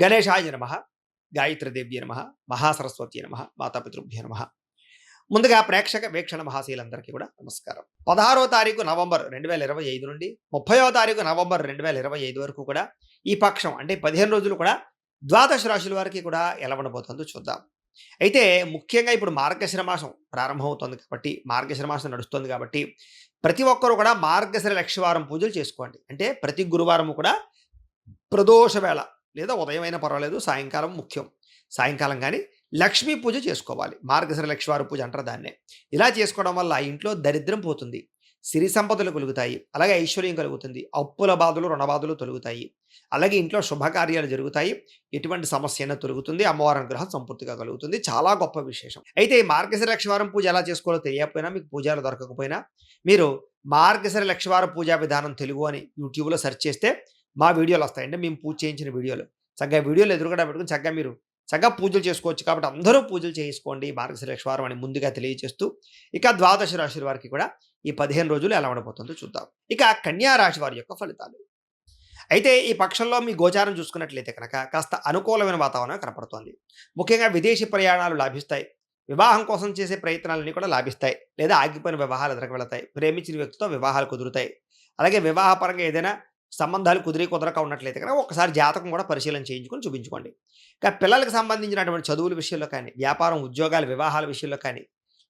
గణేశాయ నమ గాయత్రిదేవ్య నమ మహాసరస్వతి నమ మాతాపితృభ్య నమ. ముందుగా ప్రేక్షక వీక్షణ మహాశీలందరికీ కూడా నమస్కారం. పదహారో తారీఖు నవంబర్ రెండు వేల ఇరవై ఐదు నుండి ముప్పయో తారీఖు నవంబర్ రెండు వేల ఇరవై ఐదు వరకు కూడా ఈ పక్షం అంటే పదిహేను రోజులు కూడా ద్వాదశ రాశుల వారికి కూడా ఎలా ఉండబోతుందో చూద్దాం. అయితే ముఖ్యంగా ఇప్పుడు మార్గశిర మాసం ప్రారంభమవుతుంది కాబట్టి మార్గశిర మాసం నడుస్తుంది కాబట్టి ప్రతి ఒక్కరూ కూడా మార్గశిర లక్షవారం పూజలు చేసుకోండి. అంటే ప్రతి గురువారం కూడా ప్రదోష వేళ లేదా ఉదయం అయినా పర్వాలేదు సాయంకాలం ముఖ్యం. సాయంకాలం కానీ లక్ష్మీ పూజ చేసుకోవాలి. మార్గశిర లక్ష్మీవారి పూజ అంటారు దాన్నే. ఇలా చేసుకోవడం వల్ల ఆ ఇంట్లో దరిద్రం పోతుంది. సిరి సంపదలు కలుగుతాయి. అలాగే ఐశ్వర్యం కలుగుతుంది. అప్పుల బాధలు రుణబాధలు తొలుగుతాయి. అలాగే ఇంట్లో శుభకార్యాలు జరుగుతాయి. ఎటువంటి సమస్య అయినా తొలుగుతుంది. అమ్మవారి అనుగ్రహం సంపూర్తిగా కలుగుతుంది. చాలా గొప్ప విశేషం. అయితే ఈ మార్గశిర లక్షవారం పూజ ఎలా చేసుకోవాలో తెలియకపోయినా మీకు పూజలు దొరకకపోయినా మీరు మార్గశిర లక్షవారం పూజా విధానం తెలుగు అని యూట్యూబ్లో సెర్చ్ చేస్తే మా వీడియోలు వస్తాయంటే మేము పూజ చేయించిన వీడియోలు. చక్కగా వీడియోలు ఎదురుగడ పెట్టుకుని చక్కగా మీరు చక్కగా పూజలు చేసుకోవచ్చు కాబట్టి అందరూ పూజలు చేసుకోండి. మార్గశిర లక్షవారం అని ముందుగా తెలియజేస్తూ ఇక ద్వాదశ రాశి వారికి కూడా ఈ పదిహేను రోజులు ఎలా ఉండబోతుందో చూద్దాం. ఇక కన్యా రాశి వారి యొక్క ఫలితాలు. అయితే ఈ పక్షంలో మీ గోచారం చూసుకున్నట్లయితే కనుక కాస్త అనుకూలమైన వాతావరణం కనపడుతోంది. ముఖ్యంగా విదేశీ ప్రయాణాలు లాభిస్తాయి. వివాహం కోసం చేసే ప్రయత్నాలన్నీ కూడా లాభిస్తాయి. లేదా ఆగిపోయిన వివాహాలు ఎదురకు వెళతాయి. ప్రేమించిన వ్యక్తితో వివాహాలు కుదురుతాయి. అలాగే వివాహపరంగా ఏదైనా సంబంధాలు కుదిరి కుదరక ఉన్నట్లయితే కనుక ఒకసారి జాతకం కూడా పరిశీలన చేయించుకొని చూపించుకోండి. ఇంకా పిల్లలకు సంబంధించినటువంటి చదువుల విషయంలో కానీ వ్యాపారం ఉద్యోగాల వివాహాల విషయంలో కానీ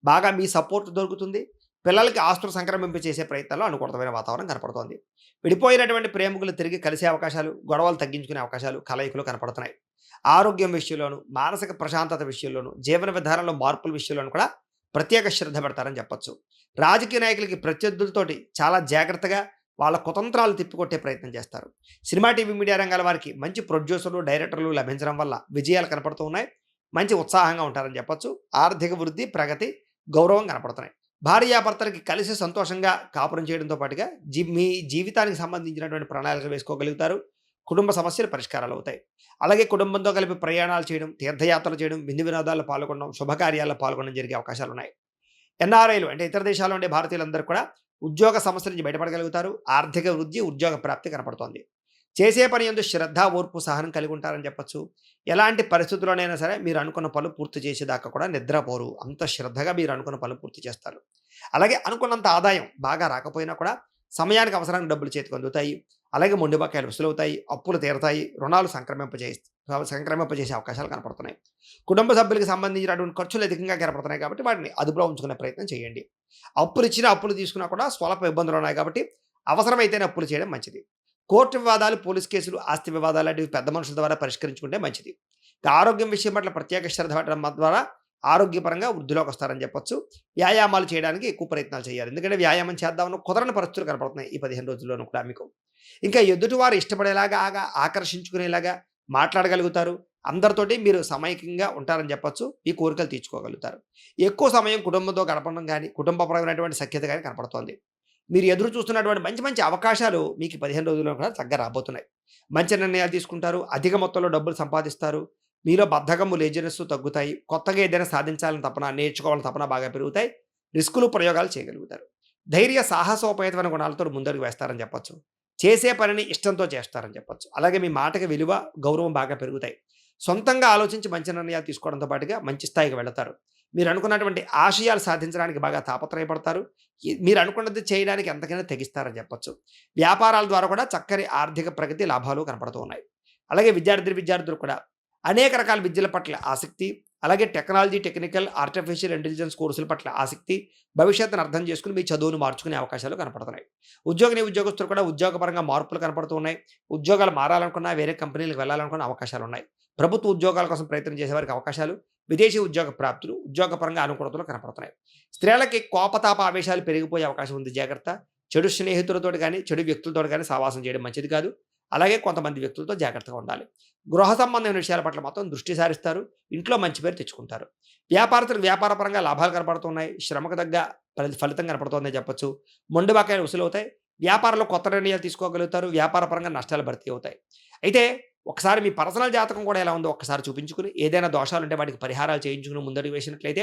బాగా మీ సపోర్ట్ దొరుకుతుంది. పిల్లలకి ఆస్తులు సంక్రమింప చేసే ప్రయత్నంలో అనుకూలమైన వాతావరణం కనపడుతోంది. విడిపోయినటువంటి ప్రేమికులు తిరిగి కలిసే అవకాశాలు గొడవలు తగ్గించుకునే అవకాశాలు కలయికలు కనపడుతున్నాయి. ఆరోగ్యం విషయంలోను మానసిక ప్రశాంతత విషయంలోను జీవన విధానంలో మార్పుల విషయంలోనూ కూడా ప్రత్యేక శ్రద్ధ పెడతారని చెప్పొచ్చు. రాజకీయ నాయకులకి ప్రత్యర్థులతోటి చాలా జాగ్రత్తగా వాళ్ళ కుతంత్రాలు తిప్పికొట్టే ప్రయత్నం చేస్తారు. సినిమా టీవీ మీడియా రంగాల వారికి మంచి ప్రొడ్యూసర్లు డైరెక్టర్లు లభించడం వల్ల విజయాలు కనపడుతూ ఉన్నాయి మంచి ఉత్సాహంగా ఉంటారని చెప్పొచ్చు. ఆర్థిక వృద్ధి ప్రగతి గౌరవం కనపడుతున్నాయి. భార్యాభర్తలకి కలిసి సంతోషంగా కాపురం చేయడంతో పాటుగా జీ మీ జీవితానికి సంబంధించినటువంటి ప్రణాళికలు వేసుకోగలుగుతారు. కుటుంబ సమస్యలు పరిష్కారాలు అవుతాయి. అలాగే కుటుంబంతో కలిపి ప్రయాణాలు చేయడం తీర్థయాత్రలు చేయడం విందు వినోదాల్లో పాల్గొనడం శుభకార్యాల్లో పాల్గొనడం జరిగే అవకాశాలు ఉన్నాయి ఎన్ఆర్ఐలు అంటే ఇతర దేశాల్లో ఉండే భారతీయులందరూ కూడా ఉద్యోగ సమస్య నుంచి బయటపడగలుగుతారు ఆర్థిక వృద్ధి ఉద్యోగ ప్రాప్తి కనపడుతోంది. చేసే పని ఎందు శ్రద్ధ ఓర్పు సహనం కలిగి ఉంటారని చెప్పచ్చు. ఎలాంటి పరిస్థితుల్లోనైనా సరే మీరు అనుకున్న పనులు పూర్తి చేసేదాకా కూడా నిద్రపోరు. అంత శ్రద్ధగా మీరు అనుకున్న పనులు పూర్తి చేస్తారు. అలాగే అనుకున్నంత ఆదాయం బాగా రాకపోయినా కూడా సమయానికి అవసరానికి డబ్బులు చేతికి అందుతాయి. అలాగే మొండిబకాయలు వసూలవుతాయి. అప్పులు తీరతాయి. రుణాలు సంక్రమింపజే సంక్రమింపజేసే అవకాశాలు కనపడుతున్నాయి. కుటుంబ సభ్యులకు సంబంధించినటువంటి ఖర్చులు అధికంగా కనపడుతున్నాయి కాబట్టి వాటిని అదుపులో ఉంచుకునే ప్రయత్నం చేయండి. అప్పులు ఇచ్చిన అప్పులు తీసుకున్నా కూడా స్వల్ప ఇబ్బందులు ఉన్నాయి కాబట్టి అవసరమైతేనే అప్పులు చేయడం మంచిది. కోర్టు వివాదాలు పోలీస్ కేసులు ఆస్తి వివాదాలు లాంటివి పెద్ద మనుషుల ద్వారా పరిష్కరించుకుంటే మంచిది. ఆరోగ్యం విషయం పట్ల ప్రత్యేక శ్రద్ధ పెట్టడం ద్వారా ఆరోగ్యపరంగా వృద్ధిలోకి వస్తారని చెప్పొచ్చు. వ్యాయామాలు చేయడానికి ఎక్కువ ప్రయత్నాలు చేయాలి. ఎందుకంటే వ్యాయామం చేద్దామని కుదరని పరిస్థితులు కనపడుతున్నాయి ఈ పదిహేను రోజుల్లోనూ కూడా మీకు. ఇంకా ఎదుటివారు ఇష్టపడేలాగా ఆగా ఆకర్షించుకునేలాగా మాట్లాడగలుగుతారు. అందరితోటి మీరు సమైక్యంగా ఉంటారని చెప్పొచ్చు. ఈ కోరికలు తీర్చుకోగలుగుతారు. ఎక్కువ సమయం కుటుంబంతో గడపడం కానీ కుటుంబపరమైనటువంటి సఖ్యత కానీ కనపడుతోంది. మీరు ఎదురు చూస్తున్నటువంటి మంచి మంచి అవకాశాలు మీకు పదిహేను రోజుల్లో కూడా చక్కగా రాబోతున్నాయి. మంచి నిర్ణయాలు తీసుకుంటారు. అధిక మొత్తంలో డబ్బులు సంపాదిస్తారు. మీలో బద్ధకము లేజినెస్ తగ్గుతాయి. కొత్తగా ఏదైనా సాధించాలని తపన నేర్చుకోవాలని తపన బాగా పెరుగుతాయి. రిస్కులు ప్రయోగాలు చేయగలుగుతారు. ధైర్య సాహసోపేతమైన గుణాలతో ముందడుగు వేస్తారని చెప్పొచ్చు. చేసే పనిని ఇష్టంతో చేస్తారని చెప్పొచ్చు. అలాగే మీ మాటకి విలువ గౌరవం బాగా పెరుగుతాయి. సొంతంగా ఆలోచించి మంచి నిర్ణయాలు తీసుకోవడంతో పాటుగా మంచి స్థాయికి వెళతారు. మీరు అనుకున్నటువంటి ఆశయాలు సాధించడానికి బాగా తాపత్రయపడతారు. మీరు అనుకున్నది చేయడానికి ఎంతకైనా తెగిస్తారని చెప్పొచ్చు. వ్యాపారాల ద్వారా కూడా చక్కని ఆర్థిక ప్రగతి లాభాలు కనపడుతూ ఉన్నాయి. అలాగే విద్యార్థి విద్యార్థులు కూడా అనేక రకాల విద్యల పట్ల ఆసక్తి అలాగే టెక్నాలజీ టెక్నికల్ ఆర్టిఫిషియల్ ఇంటెలిజెన్స్ కోర్సుల పట్ల ఆసక్తి భవిష్యత్తును అర్థం చేసుకుని మీ చదువును మార్చుకునే అవకాశాలు కనపడుతున్నాయి. ఉద్యోగిని ఉద్యోగస్తులు కూడా ఉద్యోగపరంగా మార్పులు కనపడుతున్నాయి ఉద్యోగాలు మారాలనుకున్నా వేరే కంపెనీలకు వెళ్ళాలనుకున్న అవకాశాలు ఉన్నాయి. ప్రభుత్వ ఉద్యోగాల కోసం ప్రయత్నం చేసేవారికి అవకాశాలు విదేశీ ఉద్యోగ ప్రాప్తులు ఉద్యోగపరంగా అనుకూలతలు కనపడుతున్నాయి. స్త్రీలకి కోపతాప ఆవేశాలు పెరిగిపోయే అవకాశం ఉంది. జాగ్రత్త. చెడు స్నేహితులతో కానీ చెడు వ్యక్తులతో కానీ సావాసం చేయడం మంచిది కాదు. అలాగే కొంతమంది వ్యక్తులతో జాగ్రత్తగా ఉండాలి. గృహ సంబంధమైన విషయాల పట్ల మాత్రం దృష్టి సారిస్తారు. ఇంట్లో మంచి పేరు తెచ్చుకుంటారు. వ్యాపారస్తులు వ్యాపారపరంగా లాభాలు కనపడుతున్నాయి. శ్రమకు తగ్గ ఫలితం కనపడుతుందని చెప్పొచ్చు. మొండి బాకాయలు వసూలవుతాయి వ్యాపారంలో కొత్త నిర్ణయాలు తీసుకోగలుగుతారు. వ్యాపారపరంగా నష్టాలు భర్తీ అవుతాయి. అయితే ఒకసారి మీ పర్సనల్ జాతకం కూడా ఎలా ఉందో ఒకసారి చూపించుకుని ఏదైనా దోషాలు ఉంటే వాటికి పరిహారాలు చేయించుకుని ముందడుగు వేసినట్లయితే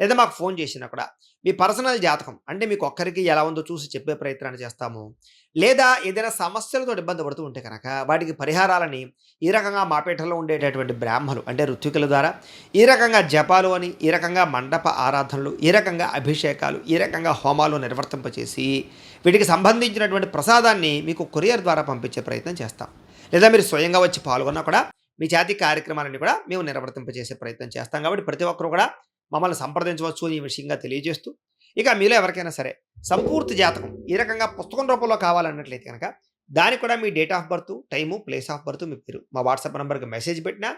లేదా మాకు ఫోన్ చేసినా కూడా మీ పర్సనల్ జాతకం అంటే మీకు ఒక్కరికి ఎలా ఉందో చూసి చెప్పే ప్రయత్నాన్ని చేస్తాము. లేదా ఏదైనా సమస్యలతో ఇబ్బంది పడుతూ ఉంటే కనుక వాటికి పరిహారాలని ఈ రకంగా మాపేటలో ఉండేటటువంటి బ్రాహ్మలు అంటే ఋత్వికుల ద్వారా ఈ రకంగా జపాలు అని ఈ రకంగా మండప ఆరాధనలు ఈ రకంగా అభిషేకాలు ఈ రకంగా హోమాలు నిర్వర్తింపచేసి వీటికి సంబంధించినటువంటి ప్రసాదాన్ని మీకు కొరియర్ ద్వారా పంపించే ప్రయత్నం చేస్తాం. లేదా మీరు స్వయంగా వచ్చి పాల్గొన్నా కూడా మీ జాతి కార్యక్రమాలని కూడా మేము నిర్వర్తింపజేసే ప్రయత్నం చేస్తాం. కాబట్టి ప్రతి ఒక్కరు కూడా మమ్మల్ని సంప్రదించవచ్చు ఈ విషయంగా తెలియజేస్తూ ఇక మీలో ఎవరికైనా సరే సంపూర్తి జాతకం ఈ రకంగా పుస్తకం రూపంలో కావాలన్నట్లయితే కనుక దానికి కూడా మీ date of birth time place of birth మీ పేరు మా వాట్సాప్ నెంబర్కి మెసేజ్ పెట్టినా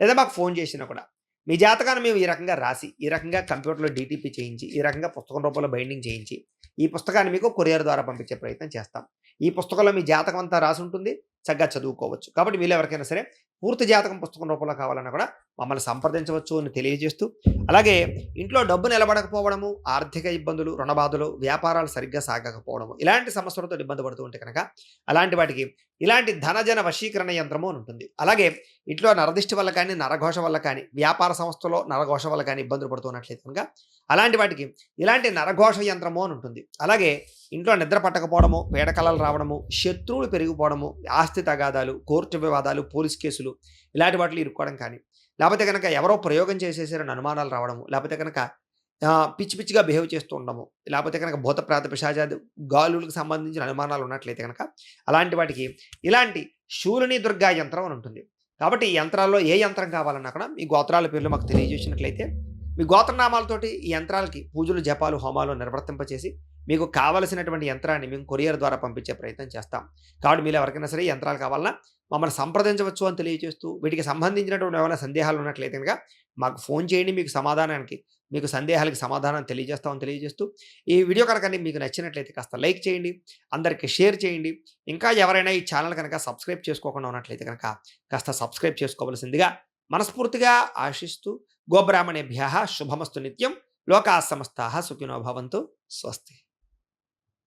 లేదా మాకు ఫోన్ చేసినా కూడా మీ జాతకాన్ని మేము ఈ రకంగా రాసి ఈ రకంగా కంప్యూటర్లో డీటీపీ చేయించి ఈ రకంగా పుస్తకం రూపంలో బైండింగ్ చేయించి ఈ పుస్తకాన్ని మీకు కొరియర్ ద్వారా పంపించే ప్రయత్నం చేస్తాం. ఈ పుస్తకంలో మీ జాతకం అంతా రాసి ఉంటుంది చక్కగా చదువుకోవచ్చు. కాబట్టి వీళ్ళు ఎవరికైనా సరే పూర్తి జాతకం పుస్తకం రూపంలో కావాలన్నా కూడా మమ్మల్ని సంప్రదించవచ్చు అని తెలియజేస్తూ అలాగే ఇంట్లో డబ్బు నిలబడకపోవడము ఆర్థిక ఇబ్బందులు రుణబాధలు వ్యాపారాలు సరిగ్గా సాగకపోవడము ఇలాంటి సమస్యలతో ఇబ్బంది పడుతూ ఉంటే కనుక అలాంటి వాటికి ఇలాంటి ధనజన వశీకరణ యంత్రము అని ఉంటుంది. అలాగే ఇంట్లో నరదిష్టి వల్ల కానీ నరఘోష వల్ల కానీ వ్యాపార సంస్థలో నరఘోష వల్ల కానీ ఇబ్బందులు పడుతున్నట్లయితే కనుక అలాంటి వాటికి ఇలాంటి నరఘోష యంత్రము అని ఉంటుంది. అలాగే ఇంట్లో నిద్ర పట్టకపోవడము పేడకలలు రావడము శత్రువులు పెరిగిపోవడము ఆస్తి తగాదాలు కోర్టు వివాదాలు పోలీస్ కేసులు ఇలాంటి వాటిలో ఇరుక్కోవడం కానీ లేకపోతే కనుక ఎవరో ప్రయోగం చేసేసారని అనుమానాలు రావడము లేకపోతే కనుక పిచ్చి పిచ్చిగా బిహేవ్ చేస్తూ ఉండము లేకపోతే కనుక భూత ప్రాత పిశాచాది గాలులకు సంబంధించిన అనుమానాలు ఉన్నట్లయితే కనుక అలాంటి వాటికి ఇలాంటి శూలిని దుర్గా యంత్రం అని ఉంటుంది. కాబట్టి ఈ యంత్రాల్లో ఏ యంత్రం కావాలన్నా కూడా మీ గోత్రాల పేర్లు మాకు తెలియజేసినట్లయితే మీ గోత్రనామాలతోటి ఈ యంత్రాలకి పూజలు జపాలు హోమాలు నిర్వర్తింపచేసి మీకు కావలసినటువంటి యంత్రాన్ని మేము కొరియర్ ద్వారా పంపించే ప్రయత్నం చేస్తాం. కాబట్టి మీరు ఎవరికైనా సరే యంత్రాలు కావాలన్నా మమ్మల్ని సంప్రదించవచ్చు అని తెలియజేస్తూ వీటికి సంబంధించినటువంటి ఏమైనా సందేహాలు ఉన్నట్లయితే కనుక మాకు ఫోన్ చేయండి మీకు సమాధానానికి మీకు సందేహాలకి సమాధానం తెలియజేస్తామని తెలియజేస్తూ ఈ వీడియో కనుక మీకు నచ్చినట్లయితే కాస్త లైక్ చేయండి అందరికీ షేర్ చేయండి. ఇంకా ఎవరైనా ఈ ఛానల్ కనుక సబ్స్క్రైబ్ చేసుకోకుండా ఉన్నట్లయితే కనుక కాస్త సబ్స్క్రైబ్ చేసుకోవలసిందిగా మనస్ఫూర్తిగా ఆశిస్తూ గోబ్రాహ్మణేభ్య శుభమస్తు నిత్యం లోకా సమస్త సుఖినో భవంతు స్వస్తి.